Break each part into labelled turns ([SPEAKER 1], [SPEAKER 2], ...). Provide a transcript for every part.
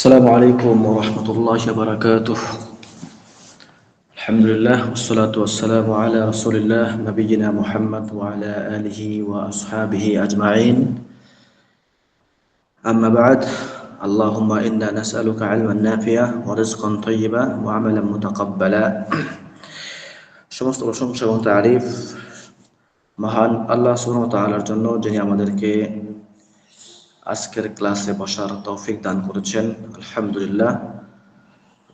[SPEAKER 1] السلام عليكم ورحمة الله وبركاته الحمد لله والصلاة والسلام على رسول الله نبينا محمد وعلى آله وأصحابه أجمعين أما بعد اللهم إنا نسألك علما نافعا ورزقا طيبا وعملا متقبلا সমস্ত প্রশংসা এবং তারিফ মহান আল্লাহ সুবহানাহু ওয়া তাআলার জন্য যিনি আমাদেরকে আজকের ক্লাসে বসার তৌফিক দান করেছেন। আলহামদুলিল্লাহ।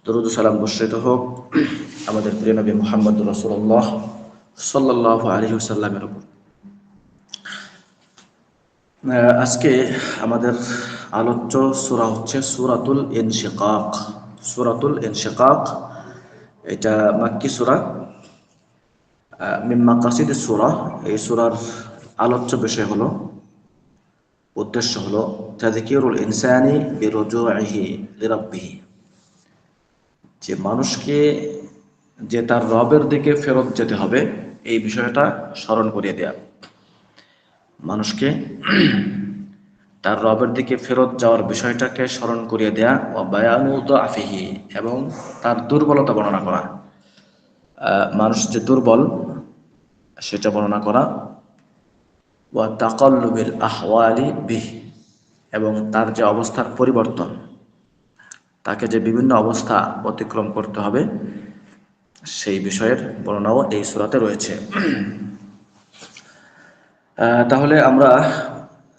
[SPEAKER 1] দরুদ সালাম বর্ষিত হোক। আমাদের প্রিয় নবী মোহাম্মদ রসুল্লাহ সাল্লাহ আলী সাল্লামের উপর। আজকে আমাদের আলোচ্য সুরা হচ্ছে সুরাতুল ইনশিকাক। সুরাতুল ইনশিকাক, এটা মাক্কি সুরা। মিম্মা কাসিদ সুরা। এই সুরার আলোচ্য বিষয় হলো উদ্দেশ্য হলো তাযকিরুল ইনসানি বিরুজুহি লিরাব্বিহি। যে মানুষকে, যে তার রবের দিকে ফেরত যেতে হবে, এই বিষয়টা স্মরণ করিয়ে দেয়া। মানুষকে তার রবের দিকে ফেরত যাওয়ার বিষয়টাকে স্মরণ করিয়ে দেয়া ও বায়ানু আফিহি এবং তার দুর্বলতা বর্ণনা করা। মানুষ যে দুর্বল, সেটা বর্ণনা করা। এবং তার যে অবস্থার পরিবর্তন, তাকে যে বিভিন্ন অবস্থা অতিক্রম করতে হবে, সেই বিষয়ের বর্ণনাও এই সুরাতে রয়েছে। তাহলে আমরা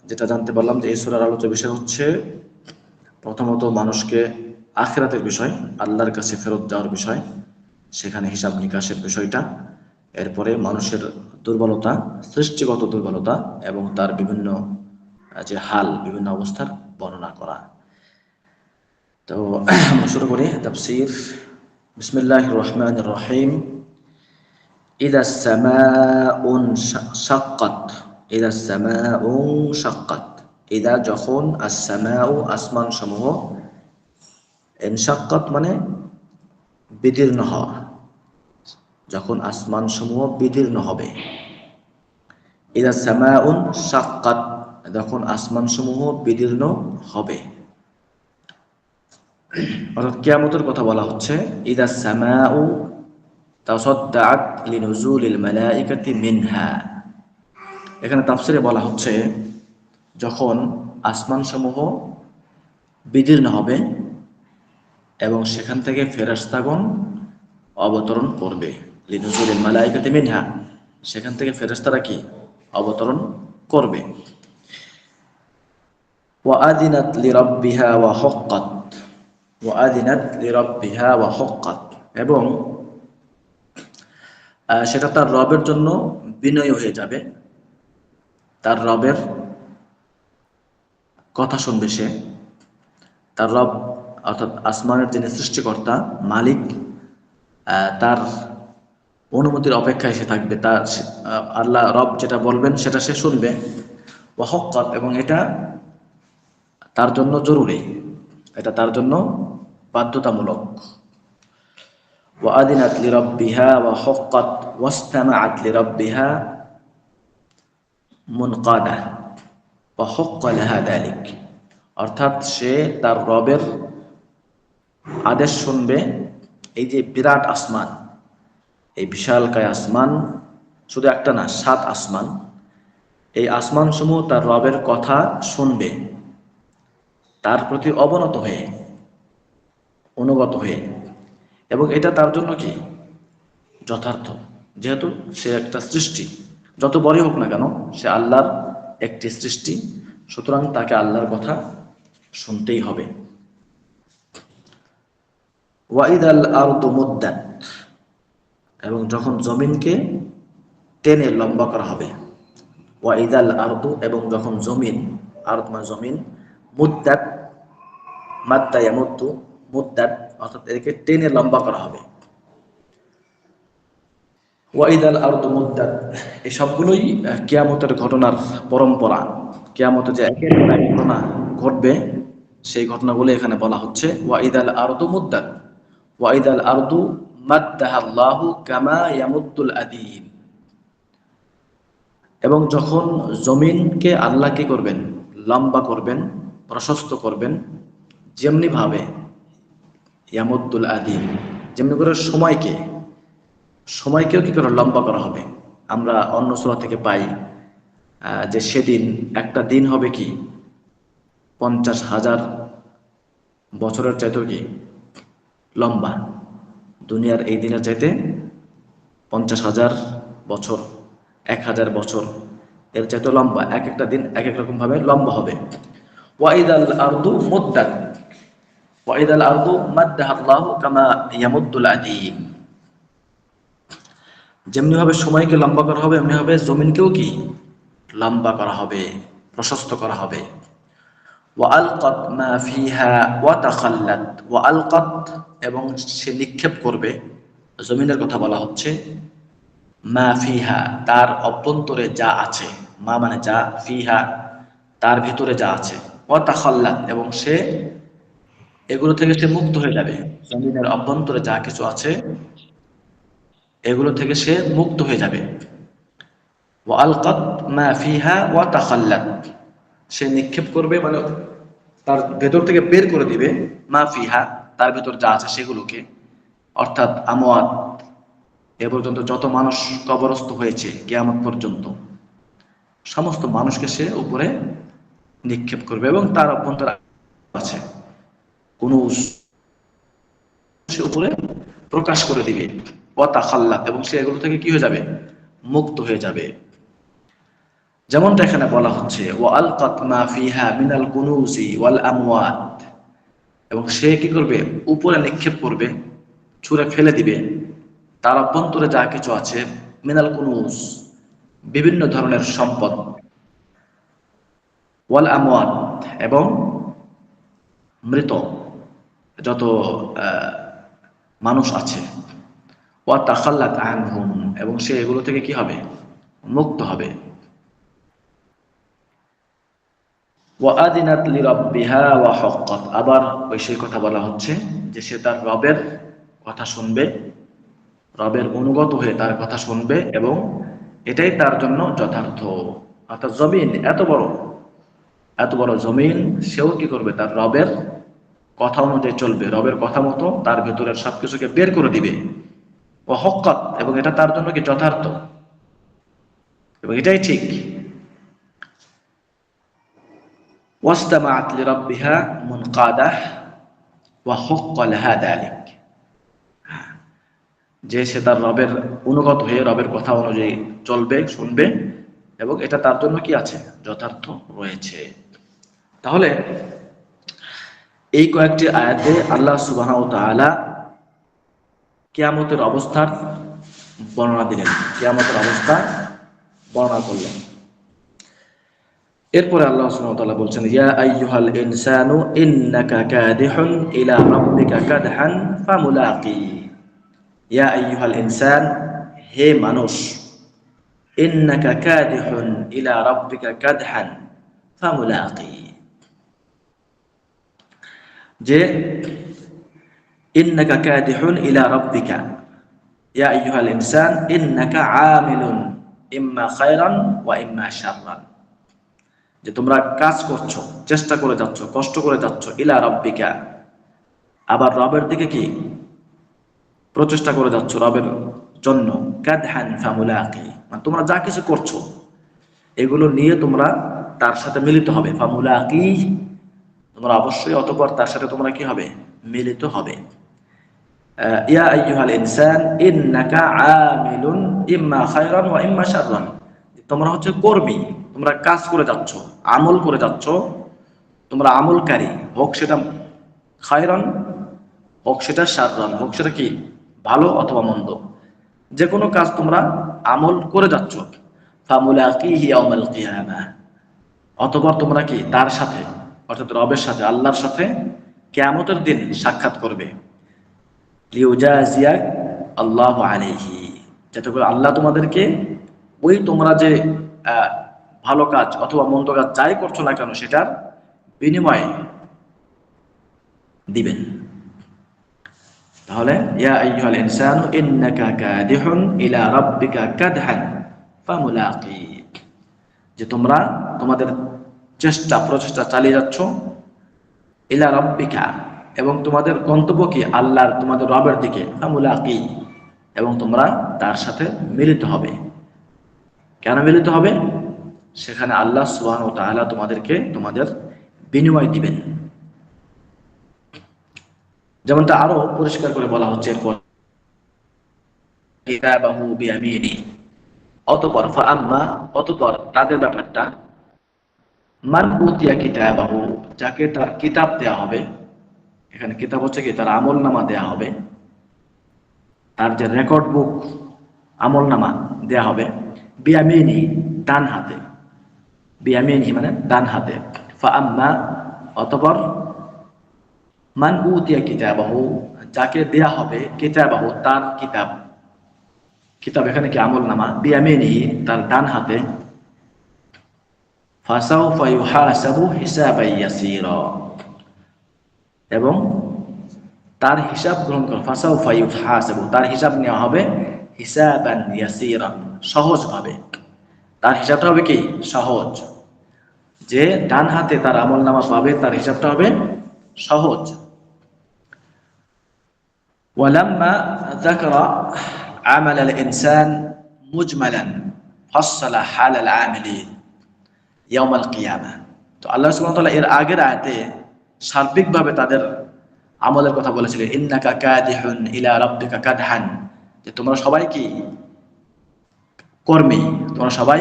[SPEAKER 1] যেটা জানতে পারলাম যে এই সুরার আলোচ্য বিষয় হচ্ছে প্রথমত মানুষকে আখেরাতের বিষয়, আল্লাহর কাছে ফেরত যাওয়ার বিষয়, সেখানে হিসাব নিকাশের বিষয়টা, এরপরে মানুষের দুর্বলতা সৃষ্টিগত দুর্বলতা এবং তার বিভিন্ন যে হাল বিভিন্ন অবস্থার বর্ণনা করা তো আমরা শুরু করি তাফসির বিসমিল্লাহ রহমান রহিম إذا السماء شقت إذا السماء شقت إذا যখন السماء আসমান সমূহ ইনশাক্কাত মানে বিদীর্ণ হওয়া যখন আসমান সমূহ বিদীর্ণ হবে। ইদা সামাউন সাক্কাত যখন আসমান সমূহ বিদীর্ণ হবে। অর্থাৎ কেয়ামতের কথা বলা হচ্ছে, ইদা মিনহা। এখানে তাফসিরে বলা হচ্ছে, যখন আসমান সমূহ বিদীর্ণ হবে এবং সেখান থেকে ফেরেশতাগণ অবতরণ করবে। মিনহা, সেখান থেকে ফেরেশতারা কি অবতরণ করবে? ওয়া হাক্কাত ওয়াআদিনাত লিরাব্বিহা ওয়া হাক্কাত। এবং সেটা তার রবের জন্য বিনয় হয়ে যাবে। তার রবের কথা শুনবে সে। তার রব, অর্থাৎ আসমানের যিনি সৃষ্টিকর্তা, মালিক তার অনুমতির অপেক্ষায় সে থাকবে তার আল্লাহ রব যেটা বলবেন সেটা সে শুনবে ওয়াহকাত এবং এটা তার জন্য জরুরি এটা তার জন্য বাধ্যতামূলক وأذنت لربها وحقت واستمعت لربها منقادة وحق لها ذلك অর্থাৎ সে তার রবের আদেশ শুনবে এই যে বিরাট আসমান এই বিশালকায় আসমান, শুধু একটা না, সাত আসমান। এই আসমান সমূহ তার রবের কথা শুনবে, তার প্রতি অবনত হয়ে, অনুগত হয়ে। এবং এটা তার জন্য কি? যথার্থ। যেহেতু সে একটা সৃষ্টি, যত বড়ই হোক না কেন, সে আল্লাহর একটি সৃষ্টি, সুতরাং তাকে আল্লাহর কথা শুনতেই হবে। ওয়াইদ আল মুদ্দাত। এবং যখন জমিনকে টেনে লম্বা করা হবে। ওয়াইদ আল আরদু এবং যখন জমিন, আরদ মানে জমিন, মুদ্দাত মাদ্দা ইয়ামুদ্দু, মুদ্দাত অর্থাৎ এদেরকে টেনে লম্বা করা হবে। ওয়াইদ আল আরদু মুদ্দাত, এই সবগুলোই কিয়ামতের ঘটনার পরম্পরা। কিয়ামতে যে একের পর এক ঘটনা ঘটবে, সেই ঘটনাগুলো এখানে বলা হচ্ছে ওয়াইদ আল আরদু মুদ্দাত। ওয়াইদ আল আরদু কামা ইয়ামুদ্দুল এবং যখন জমিনকে আল্লাহ কি করবেন? লম্বা করবেন, প্রশস্ত করবেন, যেমনি ভাবে ইয়ামুদ্দুল আদিম যেমনি করে সময়কে, সময়কেও কি করে লম্বা করা হবে? আমরা অন্য সোলা থেকে পাই যে সেদিন একটা দিন হবে কি? পঞ্চাশ হাজার বছরের চাইতেও কি? লম্বা। দুনিয়ার এই দিনের চাইতে পঞ্চাশ হাজার বছর, এক হাজার বছর। এর চাইতে লম্বা, এক একটা দিন এক এক রকম ভাবে লম্বা হবে। আরদু মাদ্দাহা আল্লাহু কামা ইয়ামুদ্দুল যেমনি ভাবে সময়কে লম্বা করা হবে, এমনি ভাবে জমিনকেও কি? লম্বা করা হবে, প্রশস্ত করা হবে। ওয়ালকাত মা ফিহা ওয়া এবং সে নিক্ষেপ করবে। জমিনের কথা বলা হচ্ছে, মা ফিহা তার অভ্যন্তরে যা আছে। মা মানে যা, ফিহা, তার ভিতরে যা আছে। ওয়া তাখাল্লাত এবং সে এগুলো থেকে সে মুক্ত হয়ে যাবে। জমিনের অভ্যন্তরে যা কিছু আছে, এগুলো থেকে সে মুক্ত হয়ে যাবে। ওয়ালকাত মা ফিহা তাখাল্লাত সে নিক্ষেপ করবে মানে তার ভেতর থেকে বের করে দিবে, মা ফিহা তার ভেতর যা আছে সেগুলোকে, অর্থাৎ আমোয়াত এ পর্যন্ত যত মানুষ কবরস্থ হয়েছে কেয়ামত পর্যন্ত, সমস্ত মানুষকে সে উপরে নিক্ষেপ করবে এবং তার অভ্যন্তরে আছে। কোন সে উপরে প্রকাশ করে দিবে। পতা খাল্লাত এবং সে এগুলো থেকে কি হয়ে যাবে? মুক্ত হয়ে যাবে। যেমনটা এখানে বলা হচ্ছে ওয়াল আলকাত মা ফিহা মিনাল কুনুজি ওয়াল আমওয়াত। এবং সে কি করবে? উপরে নিক্ষেপ করবে, ছুঁড়ে ফেলে দিবে। তার অভ্যন্তরে যা কিছু আছে, মিনাল কুনুজ বিভিন্ন ধরনের সম্পদ। ওয়াল আমওয়াত এবং মৃত যত মানুষ আছে। ওয়া তাখাল্লাত আনহুম এবং সে এগুলো থেকে কি হবে? মুক্ত হবে। ওয়াদিনাত লিরাব্বিহা ওয়া হাক্কাত। আবার সেই কথা বলা হচ্ছে যে সে তার রবের কথা শুনবে, রবের অনুগত হয়ে তার কথা শুনবে এবং এটাই তার জন্য যথার্থ। অর্থাৎ জমিন এত বড় এত বড় জমিন, সেও কি করবে? তার রবের কথা অনুযায়ী চলবে, রবের কথা মতো তার ভেতরের সবকিছুকে বের করে দিবে। ও হকাত এবং এটা তার জন্য কি যথার্থ? এবং এটাই ঠিক। ওয়াস্তামাআত লিরাব্বিহা মুনকাদাহ ওয়া হাক্কা লাহা যালিক যে সে তার রবের অনুগত হয়ে রবের কথা অনুযায়ী চলবে, শুনবে, এবং এটা তার জন্য কি আছে? যথার্থ রয়েছে। তাহলে এই কয়েকটি আয়াতে আল্লাহ সুবাহ তালা কেয়ামতের অবস্থার বর্ণনা দিলেন। কেয়ামতের অবস্থা বর্ণনা করলেন। এরপরে আল্লাহ সুবহানাহু ওয়া তাআলা বলছেন, ইয়া আইয়ুহাল ইনসানু ইন্নাকা কাদিহুন ইলা রাব্বিকা কাদহান ফামুলাকি। ইয়া আইয়ুহাল ইনসান, হে মানুষ, ইন্নাকা কাদিহুন ইলা রাব্বিকা কাদহান ফামুলাকি। যে, ইন্নাকা কাদিহুন ইলা রাব্বিকা। ইয়া আইয়ুহাল ইনসান, ইন্নাকা আমিলুন, ইম্মা খায়রান ওয়া ইম্মা শাররান। যে তোমরা কাজ করছ, চেষ্টা করে যাচ্ছ, কষ্ট করে যাচ্ছ, ইলা রব্বিকা। আবার রবের দিকে কি? প্রচেষ্টা করে যাচ্ছ রবের জন্য। মানে তোমরা যা কিছু করছ, এগুলো নিয়ে তোমরা তার সাথে মিলিত হবে। ফামুলাকি, তোমরা অবশ্যই অতপর তার সাথে তোমরা কি হবে? মিলিত হবে। ইয়া ইনসান, ইন্নাকা আমিলুন, ইম্মা খায়রান ওয়া ইম্মা শাররান। তোমরা হচ্ছে কর্মী, তোমরা কাজ করে যাচ্ছ, আমল করে যাচ্ছ, তোমরা আমলকারী, হোক সেটা খায়রান, হোক সেটা সাররান হোক সেটা কি, ভালো অথবা মন্দ। যে কোনো কাজ তোমরা আমল করে যাচ্ছ। অতঃপর তোমরা কি, তার সাথে, অর্থাৎ রবের সাথে, আল্লাহর সাথে কিয়ামতের দিন সাক্ষাৎ করবে। আল্লাহ আলাইহি। যাতে করে আল্লাহ তোমাদেরকে ওই তোমরা যে ভালো কাজ অথবা মন্দ কাজ যাই করছ না কেন সেটার বিনিময়ে দিবেন তাহলে যে তোমরা তোমাদের চেষ্টা, প্রচেষ্টা চালিয়ে যাচ্ছ ইলা রব্বিকা এবং তোমাদের গন্তব্য কি? আল্লাহর, তোমাদের রবের দিকে এবং তোমরা তার সাথে মিলিত হবে। কেন মিলিত হবে? সেখানে আল্লাহ সুবাহ ও তাআলা তোমাদেরকে তোমাদের বিনিময় দিবেন। যেমনটা আরও পরিষ্কার করে বলা হচ্ছে, এরপর অতপর, ফাআম্মা, অতপর, তাদের ব্যাপারটা। মান কিতাবাহু, যাকে তার কিতাব দেয়া হবে, এখানে কিতাব হচ্ছে কি, তার আমল নামা দেয়া হবে, তার যে রেকর্ড বুক আমল নামা দেয়া হবে বিয়ামিনি ডান হাতে। বিয়ামিনি মানে ডান হাতে। ফাআম্মা, অতপর, মান উতিয়া কিতাবাহু, যাকে দেয়া হবে কিতাবাহু, তার কিতাব। কিতাব এখানে কি আমল নামা? বিয়ামিনি, তার ডান হাতে। ফাসাউফা ইউহাসাবু হিসাবান ইয়াসীরা। এবং তার হিসাব গ্রহণ করা। ফাসাউফা ইউহাসাবু, তার হিসাব নেওয়া হবে হিসাবান ইয়াসীরা। সহজভাবে তার হিসাবটা হবে কি সহজ যে ডান হাতে তার আমল নামা পাবে তার হিসাবটা হবে সহজ ولما ذكر عمل الإنسان مجملا فصل حال العاملين يوم القيامة তো আল্লাহ সুবহানাহু ওয়া তাআলা এর আগের আয়াতে সার্বিকভাবে তাদের আমলের কথা বলেছিলেন ইন্নাকা কাদিহুন ইলা রাব্বিকা কাদহান যে তোমরা সবাই কি কর্মী তোমরা সবাই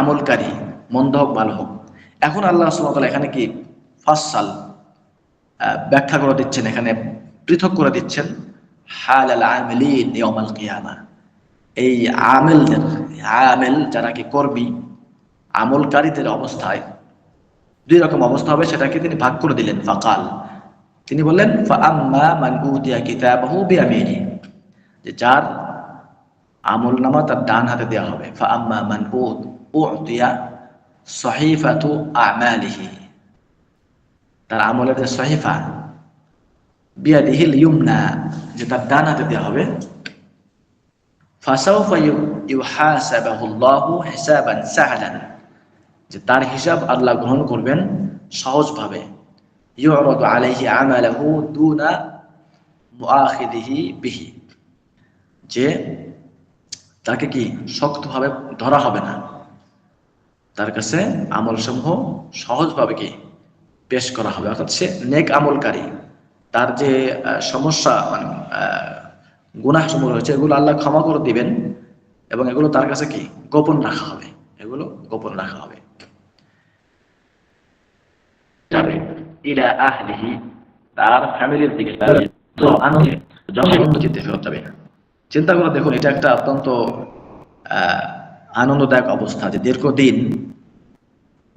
[SPEAKER 1] আমলকারী, মন্দ হোক, ভালো হোক। এখন আল্লাহ ওয়া এখানে কি ফাসাল ব্যাখ্যা করে দিচ্ছেন, এখানে পৃথক করে দিচ্ছেন হাল আল আমিলিন ইয়াউমাল কিয়ামা। এই আমেলদের আমেল যারা কি কর্মী, আমলকারীদের অবস্থায়, দুই রকম অবস্থা হবে, সেটাকে তিনি ভাগ করে দিলেন, ফাকাল। তিনি বললেন যে যার আমল নামা তার ডান হাতে দেওয়া হবে। ফাআম্মা মান উতিয়া সহিফাতু আমালিহি। তার আমলের যে সহিফা বিয়াদিহিল ইউমনা যে তার ডান হাতে দেওয়া হবে। ফাসাউফা ইউহাসাবাহুল্লাহু হিসাবান সাহলান। যে তার হিসাব আল্লাহ গ্রহণ করবেন সহজভাবে। ইউরাদু আলাইহি আমালাহু দুনা মুআখিদিহি বিহি। যে তাকে কি শক্তভাবে ধরা হবে না? তার কাছে আমল সমূহ সহজভাবে কি পেশ করা হবে? অর্থাৎ সে নেক আমলকারী। তার যে সমস্যা মানে গুনাহ সমূহ রয়েছে, এগুলো আল্লাহ ক্ষমা করে দিবেন এবং এগুলো তার কাছে কি? গোপন রাখা হবে। এগুলো গোপন রাখা হবে। তার ফ্যামিলির দিকে যাবে চিন্তা করে দেখুন, এটা একটা অত্যন্ত আনন্দদায়ক অবস্থা যে দীর্ঘদিন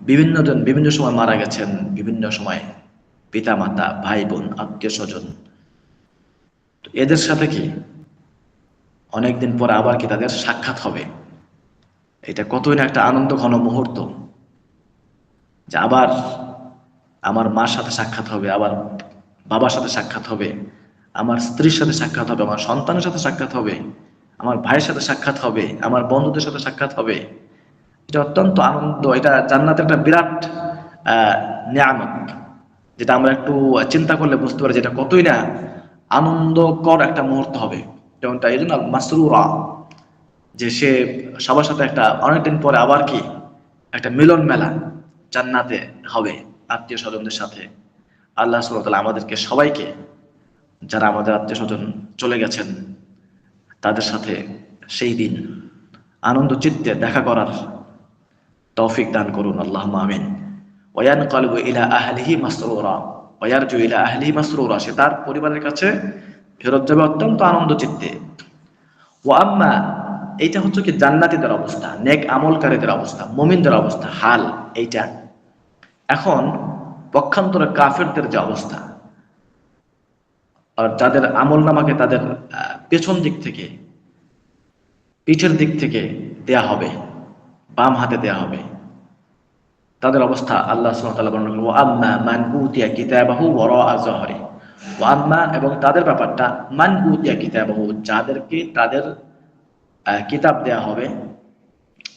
[SPEAKER 1] বিভিন্ন জন, বিভিন্ন সময় মারা গেছেন, বিভিন্ন সময় পিতা মাতা ভাই বোন আত্মীয় স্বজন এদের সাথে কি অনেকদিন পরে আবার কি তাদের সাক্ষাৎ হবে? এটা কতই না একটা আনন্দ ঘন মুহূর্ত যে আবার আমার মার সাথে সাক্ষাৎ হবে, আবার বাবার সাথে সাক্ষাৎ হবে। আমার স্ত্রীর সাথে সাক্ষাৎ হবে, আমার সন্তানের সাথে সাক্ষাৎ হবে, আমার ভাইয়ের সাথে সাক্ষাৎ হবে, আমার বন্ধুদের সাথে সাক্ষাৎ হবে। এটা অত্যন্ত আনন্দ, এটা জান্নাতের একটা বিরাট নিয়ামত, যেটা আমরা একটু চিন্তা করলে বুঝতে পারি যেটা কতই না আনন্দকর একটা মুহূর্ত হবে। যেমনটা এই জন্য মাসরুরা, যে সে সবার সাথে একটা, অনেকদিন পরে আবার কি? একটা মিলন মেলা জান্নাতে হবে আত্মীয় স্বজনদের সাথে। আল্লাহ সাল্লাহ আমাদেরকে সবাইকে যারা আমাদের আত্মীয় স্বজন চলে গেছেন, তাদের সাথে সেই দিন আনন্দ চিত্তে দেখা করার তৌফিক দান করুন আল্লাহ আমিন। ওয়ান কলবু ইলা আহলিহি মাসরুরা ওয়ারজু ইলা আহলিহি মাসরুরা, সে তার পরিবারের কাছে ফেরত যাবে অত্যন্ত আনন্দ চিত্তে। ও আম্মা, এইটা হচ্ছে কি জান্নাতীদের অবস্থা, নেক আমলকারীদের অবস্থা, মুমিনদের অবস্থা, হাল এইটা। এখন পক্ষান্তরে কাফেরদের যে অবস্থা আর যাদের আমল নামাকে তাদের পেছন দিক থেকে, পিঠের দিক থেকে দেয়া হবে, বাম হাতে দেয়া হবে। তাদের অবস্থা আল্লাহ সুবহানাহু আম্মা এবং তাদের ব্যাপারটা, মান উতিয়া কিতাবাহু, যাদেরকে তাদের কিতাব দেয়া হবে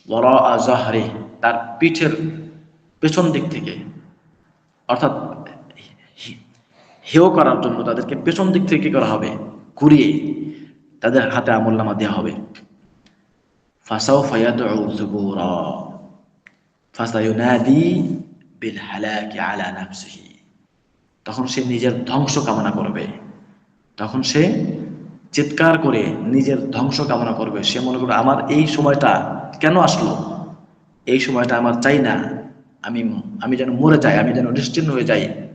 [SPEAKER 1] ওয়ারা যহরি, তার পিঠের পেছন দিক থেকে। অর্থাৎ হেয় করার জন্য তাদেরকে পেছন দিক থেকে কি করা হবে? ঘুরিয়ে তাদের হাতে আমল নামা দেওয়া হবে। ফাসাও ফায়াদ তখন সে নিজের ধ্বংস কামনা করবে। তখন সে চিৎকার করে নিজের ধ্বংস কামনা করবে। সে মনে করবে, আমার এই সময়টা কেন আসলো? এই সময়টা আমার চাই না। আমি আমি যেন মরে যাই, আমি যেন নিশ্চিন্ন হয়ে যাই।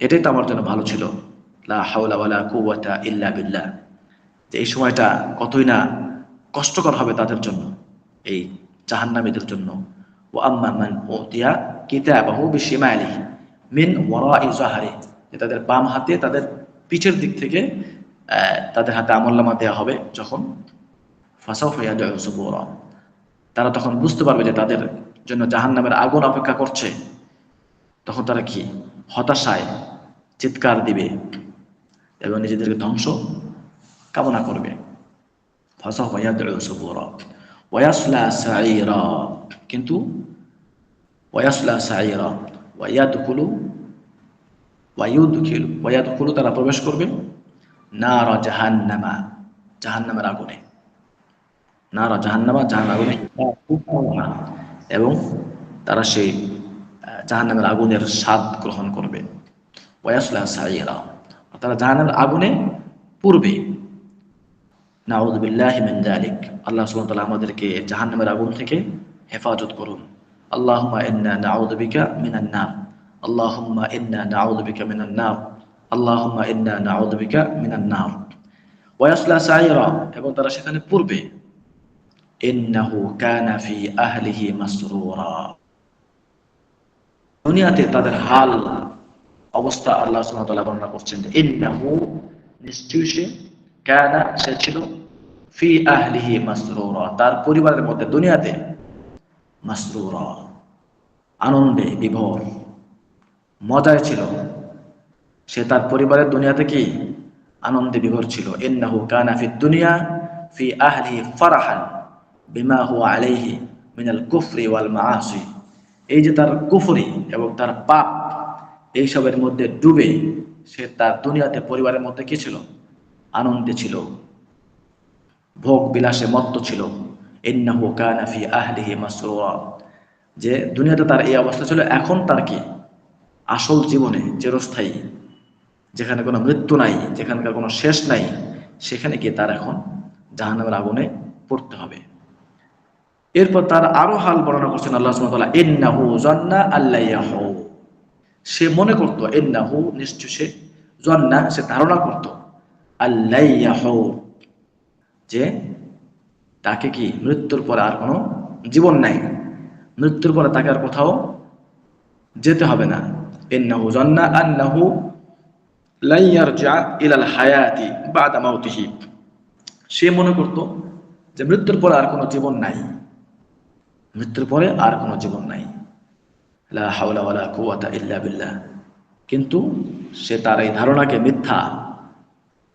[SPEAKER 1] এটাই তো আমার জন্য ভালো ছিল। লা হাওলা ওয়ালা কুওয়াতা ইল্লা বিল্লাহ। যে এই সময়টা কতই না কষ্টকর হবে তাদের জন্য, এই জাহান্নামীদের জন্য। ও আম্মা মান উতিয়া কিতাবাহু বিশিমালিহি মিন ওয়ারাই জাহারি। যে তাদের বাম হাতে তাদের পিঠের দিক থেকে তাদের হাতে আমল্লামা দেওয়া হবে যখন। ফাসাউ ফাইয়াদ সুবুরা তারা তখন বুঝতে পারবে যে তাদের জন্য জাহান্নামের আগুন অপেক্ষা করছে। তখন তারা কি? হতাশায় চিৎকার দিবে এবং নিজেদেরকে ধ্বংস কামনা করবে। কিন্তু তারা প্রবেশ করবে নারা জাহান্নামা, জাহান্নামের আগুনে। নারা জাহান্নামা জাহান আগুনে। এবং তারা সেই জাহান্নামের আগুনের স্বাদ গ্রহণ করবে। তারা জাহান্নামের আগুনে পূর্বে নাউদুবিল্লাহ মিন আল্লাহ সুবহানাহু তাআলা আমাদেরকে জাহান্নামের আগুন থেকে হেফাজত করুন। আল্লাহুম্মা ইন্না নাউযু বিকা মিনান নার। আল্লাহুম্মা ইন্না নাউযু বিকা মিনান নার। আল্লাহুম্মা ইন্না নাউযু বিকা মিনান নার। ওয়াসলা সাইরা। এবং তারা সেখানে পূর্বে ইন্নাহু কানা ফি আহলিহি মাসরুরা। দুনিয়াতে তাদের হাল, অবস্থা আল্লাহ তাআলা বর্ণনা করছেন ইন্নাহু, নিশ্চয়ই সে কানা, সে ছিল ফি আহলিহি মাসরুরা, তার পরিবারের মধ্যে দুনিয়াতে মাসরুরা, আনন্দে বিভোর, মজায় ছিল। সে তার পরিবারের দুনিয়াতে কি? আনন্দে বিভোর ছিল। ইন্নাহু কানা ফি দুনিয়া ফি আহলিহি ফারাহান বিমা হুয়া আলাইহি মিনাল কুফরি ওয়াল মাআসি। এই যে তার কুফরি এবং তার পাপ, এইসবের মধ্যে ডুবে সে তার দুনিয়াতে পরিবারের মধ্যে কি ছিল? আনন্দে ছিল। ভোগ বিলাসে মত্ত ছিল। যে দুনিয়াতে তার এই অবস্থা ছিল, এখন তার কি? আসল জীবনে চিরস্থায়ী। যেখানে কোনো মৃত্যু নাই, যেখানকার কোনো শেষ নাই, সেখানে গিয়ে তার এখন জাহান্নামের আগুনে পড়তে হবে। এরপর তার আরও হাল বর্ণনা করছেন আল্লাহ জান্না আল্লাহ সে মনে করতো, ইন্নাহু নিশ্চয় সে জন্না, সে ধারণা করত আল্লাহ যে তাকে কি মৃত্যুর পরে আর কোনো জীবন নাই? মৃত্যুর পরে তাকে আর কোথাও যেতে হবে না। ইন্নাহু জান্না আন্নাহু লা ইয়ারজা ইলাল হায়াতি বাদা সে মনে করত যে মৃত্যুর পরে আর কোনো জীবন নাই। মৃত্যুর পরে আর কোনো জীবন নাই। লা কুওয়াতা ইল্লা বিল্লাহ। কিন্তু সে তার এই ধারণাকে মিথ্যা।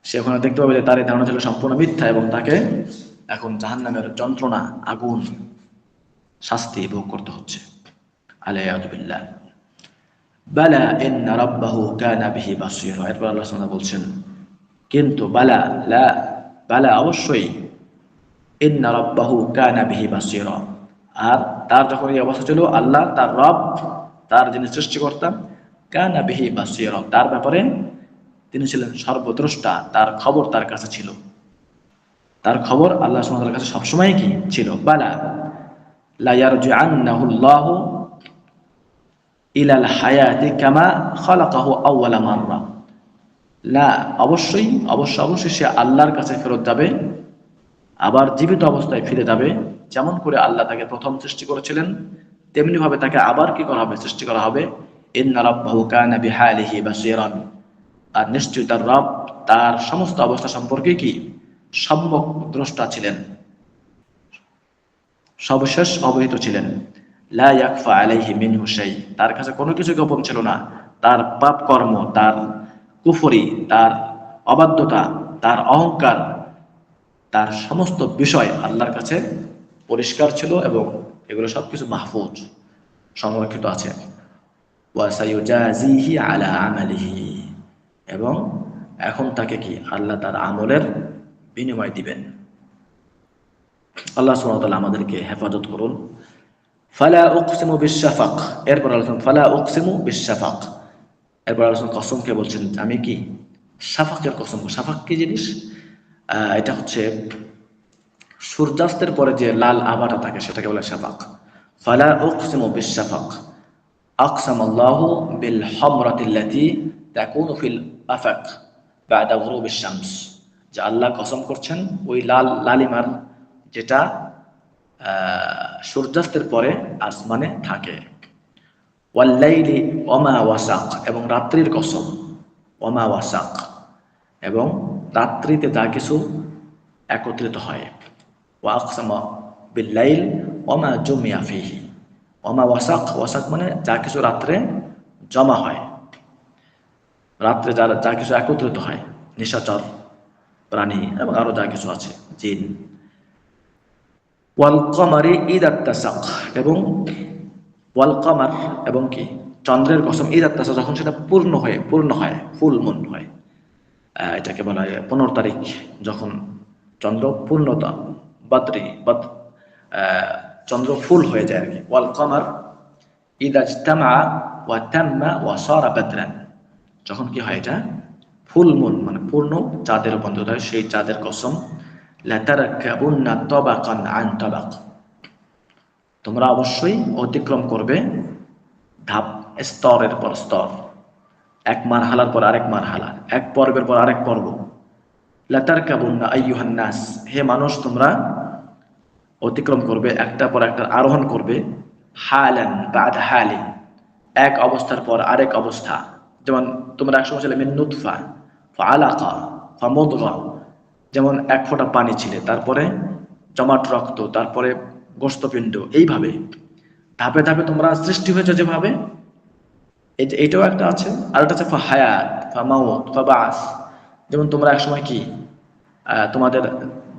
[SPEAKER 1] সে ওখানে দেখতে পাবে যে তার এই ধারণা ছিল সম্পূর্ণ মিথ্যা এবং তাকে এখন জাহান্নামের যন্ত্রণা, আগুন, শাস্তি ভোগ করতে হচ্ছে। আলাইয়াদুবিল্লাহ বিহি আল্লাহ বলছেন, কিন্তু বালা, লা অবশ্যই বিহি আর তার যখন এই অবস্থা ছিল, আল্লাহ তার রব, তার যিনি সৃষ্টিকর্তা, কানা বিহি বা বাসীরা, তার ব্যাপারে তিনি ছিলেন সর্বদ্রষ্টা, তার খবর তার কাছে ছিল। তার খবর আল্লাহ সুবহানাহু কাছে সবসময় কি? ছিল। বালা ইলাল কামা আউয়ালা অবশ্যই, অবশ্য, অবশ্যই সে আল্লাহর কাছে ফেরত যাবে, আবার জীবিত অবস্থায় ফিরে যাবে যেমন করে আল্লাহ তাকে প্রথম সৃষ্টি করেছিলেন, তেমনি ভাবে তাকে আবার কি করা হবে? সৃষ্টি করা হবে আর নিশ্চয়ই তার রব তার সমস্ত অবস্থা সম্পর্কে কি? সম্যক দ্রষ্টা ছিলেন। সর্বশেষ অবহিত ছিলেন। তার কাছে কোনো কিছু গোপন ছিল না। তার পাপ কর্ম, তার কুফরি, তার অবাধ্যতা, তার অহংকার, তার সমস্ত বিষয় আল্লাহর কাছে পরিষ্কার ছিল এবং এগুলো সবকিছু মাহফুজ, সংরক্ষিত আছে। এবং এখন তাকে কি? আল্লাহ তার আমলের বিনিময় দিবেন। আল্লাহ সুমতাল্লাহ আমাদেরকে হেফাজত করুন। ফালা উকসিমু বিশাফাক এরপর আলোচনা ফালা উকসিমু বিশাফাক এরপর আলোচনা কসমকে বলছেন, আমি কি? সাফাকের কসম। সাফাক কি জিনিস? এটা হচ্ছে সূর্যাস্তের পরে যে লাল আবাটা থাকে, সেটাকে বলে সাফাক ফালা উকসিমু বিশাফাক আকসাম আল্লাহ বিল হমরাতিল্লাতি তাকুনু ফিল আফাক বাদা গুরুব শামস। যে আল্লাহ কসম করছেন, ওই লাল লালিমার যেটা সূর্যাস্তের পরে আসমানে থাকে। ওয়াল্লাইলি অমা ওয়াসাক, এবং রাত্রির কসম অমা ওয়াসাক। এবং রাত্রিতে যা কিছু একত্রিত হয়। ওয়াকসামা বিল্লাইল অমা জমিয়া ফিহি অমা ওয়াসাক ওয়াসাক মানে যা কিছু রাত্রে জমা হয়। রাত্রে যারা যা কিছু একত্রিত হয়, নিশাচর প্রাণী এবং আরও যা কিছু আছে, জিন। ওয়াল কমারে ঈদ আত্মাসাক এবং ওয়াল কমার এবং কি, চন্দ্রের কসম ঈদ আত্মাসা যখন সেটা পূর্ণ হয়ে, পূর্ণ হয়, ফুল মুন হয় এটাকে বলা হয় পনেরো তারিখ যখন চন্দ্র পূর্ণতা বাদ্রি, বাদ চন্দ্র ফুল হয়ে যায় আর কি। ওয়াল কমার ঈদ আজতামা ওয়া তাম্মা ওয়া সারা বাদরান। যখন কি হয় এটা? ফুল মুন মানে পূর্ণ চাঁদের রূপান্তরিত হয় সেই চাঁদের কসম লাতারাকাবুন্না তাবাকান আন তাবাক। তোমরা অবশ্যই অতিক্রম করবে ধাপ, স্তরের পর স্তর। এক মার হালার পর আরেক মার হালা এক পর্বের পর আরেক পর্ব। লাতারকাবুন্না আইয়ুহান নাস। হে মানুষ, তোমরা অতিক্রম করবে একটা পর একটা আরোহণ করবে, হালান বাদ হালি। এক অবস্থার পর আরেক অবস্থা। যেমন তোমরা একসময় ছিলে নুতফা ফালাকা ফামুদগা। যেমন এক ফোঁটা পানি ছিলে, তারপরে জমাট রক্ত, তারপরে গোস্তপিণ্ড এইভাবে। ধাপে ধাপে তোমরা সৃষ্টি হয়েছে যেভাবে। এইটাও একটা আছে, আর একটা আছে হায়াত ফা মাউত বাস যেমন তোমরা একসময় কি? তোমাদের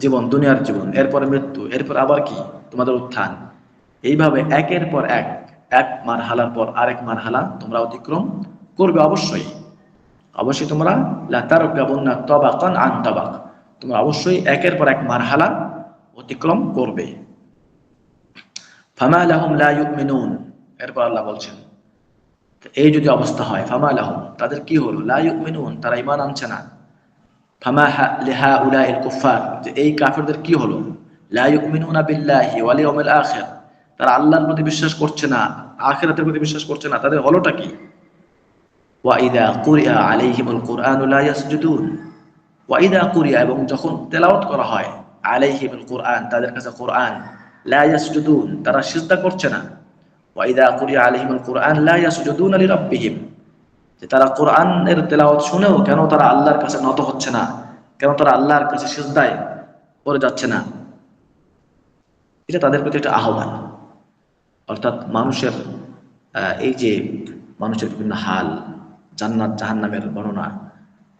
[SPEAKER 1] জীবন, দুনিয়ার জীবন, এরপরে মৃত্যু, এরপর আবার কি? তোমাদের উত্থান। এইভাবে একের পর এক এক মার হালার পর আরেক মার হালা তোমরা অতিক্রম করবে অবশ্যই। অবশ্যই তোমরা লাতারকাবুন্না তবাকান আন তবাক। তোমরা অবশ্যই একের পর এক মারহালা অতিক্রম করবে। ফামা আলাহম লা এরপর আল্লাহ বলছেন, এই যদি অবস্থা হয়, ফামা আলাহম তাদের কি হলো? লা ইউমিনুন, তারা ইমান আনছে না। ফামা লিহা উলা কুফার যে এই কাফেরদের কি হলো? লা ইউমিনুনা বিল্লাহি ওয়াল ইয়াউমিল আখির। তারা আল্লাহর প্রতি বিশ্বাস করছে না, আখিরাতের প্রতি বিশ্বাস করছে না, তাদের হলোটা কি? ওয়া ইদা কুরিয়া আলাইহিমুল কুরআনু ইয়াসজুদুন। ওয়াইদা কুরিয়া, এবং যখন তেলাওয়াত করা হয় আলাইহিমুল কুরআন, তাদের কাছে কোরআন, লা ইয়াসজুদুন, তারা সিজদা করছে না। ওয়াইদা কুরিয়া আলাইহিমুল কুরআন লা ইয়াসজুদুন লিরাব্বিহিম। যে তারা কোরআনের তেলাওয়াত শুনেও কেন তারা আল্লাহর কাছে নত হচ্ছে না? কেন তারা আল্লাহর কাছে সিজদায় করে যাচ্ছে না? এটা তাদের প্রতি একটা আহ্বান। অর্থাৎ মানুষের এই যে মানুষের বিভিন্ন হাল, জান্নাত, জাহান্নামের বর্ণনা,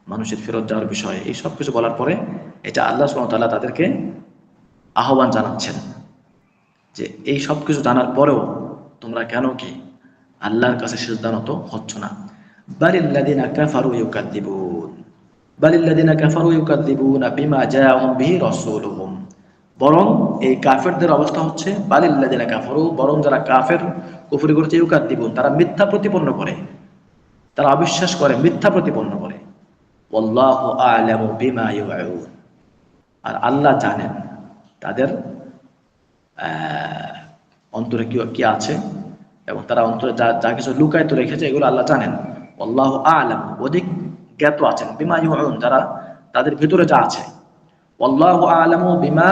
[SPEAKER 1] মানুষের ফেরত যাওয়ার বিষয়ে, এই সব কিছু বলার পরে এটা আল্লাহ সুমতাল্লাহ তাদেরকে আহ্বান জানাচ্ছেন যে এই সব কিছু জানার পরেও তোমরা কেন কি আল্লাহর কাছে সিদ্ধানত হচ্ছ না? বালিল্লাদিনা কাফারু ইউকাদ্দিবুন বালিল্লাদিনা কাফারু ইউকাদ্দিবুন বিমা জাআহুম বিহি রাসূলুহুম বরং এই কাফেরদের অবস্থা হচ্ছে বালিল্লাদিনা কাফারু, বরং যারা কাফের কুফরি করেছে ইউকাদ্দিবুন, তারা মিথ্যা প্রতিপন্ন করে। তারা অবিশ্বাস করে, মিথ্যা প্রতিপন্ন করে। আর আল্লাহ জানেন তাদের অন্তরে কি কি আছে, এবং তারা অন্তরে যা যা কিছু লুকায়িত রেখেছে, এগুলো আল্লাহ জানেন। আল্লাহ আলম। অধিক জ্ঞাত আছেন। বিমা ইউন যারা তাদের ভিতরে যা আছে। আল্লাহ আলম বিমা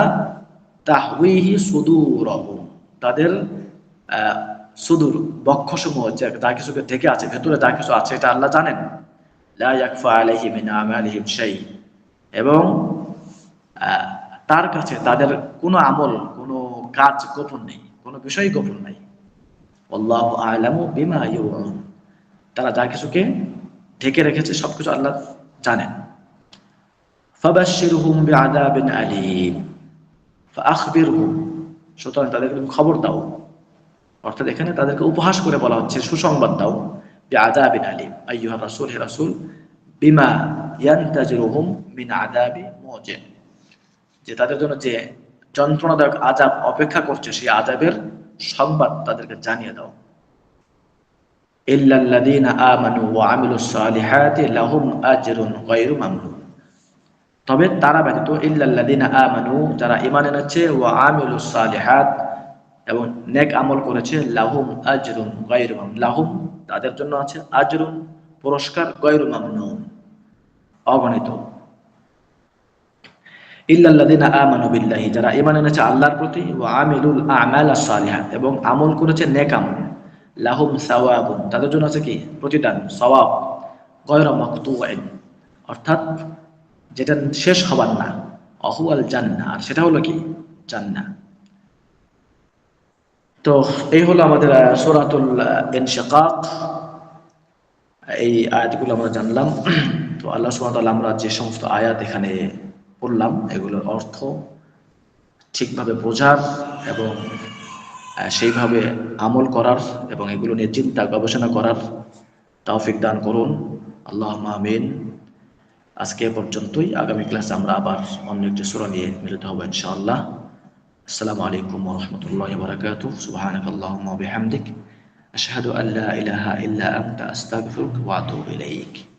[SPEAKER 1] তাহউইহি সুদূর তাদের সুদূর বক্ষসমূহ যা কিছুকে ঢেকে আছে, ভেতরে যা কিছু আছে, এটা আল্লাহ জানেন। এবং তার কাছে তাদের কোনো আমল, কোনো কাজ গোপন নেই, কোনো বিষয় গোপন নাই। আল্লাহ আলামু বিমা তারা যা কিছুকে ঢেকে রেখেছে, সবকিছু আল্লাহ জানেন। ফাবাশশিরহুম বিআযাবিন আলীম। ফাআখবিরহুম। সুতরাং তাদেরকে খবর দাও। অর্থাৎ এখানে তাদেরকে উপহাস করে বলা হচ্ছে, সুসংবাদ দাও। আজাবিন আলিম। আইয়ুহা রাসূল, হে রাসূল, বিমা ইয়ান্তাজিরুহুম মিন আযাবি মুজিব যে তাদের জন্য যে যন্ত্রণাদায়ক আজাব অপেক্ষা করছে, সেই আজাবের সংবাদ তাদেরকে জানিয়ে দাও। ওয়া তবে তারা ব্যতীত ইল্লাল্লাযীনা যারা ঈমান এনেছে ওয়া আমিলুস সালিহাত এবং নেক আমল করেছে, লাহুম আজরুন লাহুম তাদের জন্য আছে আজরুন, পুরস্কার, গায়রু মামনুন অগণিত। যারা এনেছে আল্লাহর প্রতি, ওয়া এবং আমল করেছে নেক আমল। লাহুম সাওয়াবুন। তাদের জন্য আছে কি? প্রতিদান সওয়াব গয়রা মাকতুআইন অর্থাৎ যেটা শেষ হবার না। অহুয়াল জান্নাহ। আর সেটা হলো কি? জান্নাহ। তো এই হলো আমাদের সূরাতুল ইনশিকাক। এই আয়াতগুলো আমরা জানলাম। তো আল্লাহ সুবহানাহু আমরা যে সমস্ত আয়াত এখানে পড়লাম, এগুলোর অর্থ ঠিকভাবে বোঝার এবং সেইভাবে আমল করার এবং এগুলো নিয়ে চিন্তা গবেষণা করার তৌফিক দান করুন। আল্লাহ আমিন। আজকে পর্যন্তই। আগামী ক্লাসে আমরা আবার অন্য একটি সুরা নিয়ে মিলিত হব ইনশাআল্লাহ। আসসালামু আলাইকুম ওরহমতুল্লাহ বারকাত সুবহানাক আল্লাহুম্মা বিহামদিক। আশহাদু আল্লা ইলাহা ইল্লা আনতা। আস্তাগফিরুকা ওয়া আতুবু ইলাইক।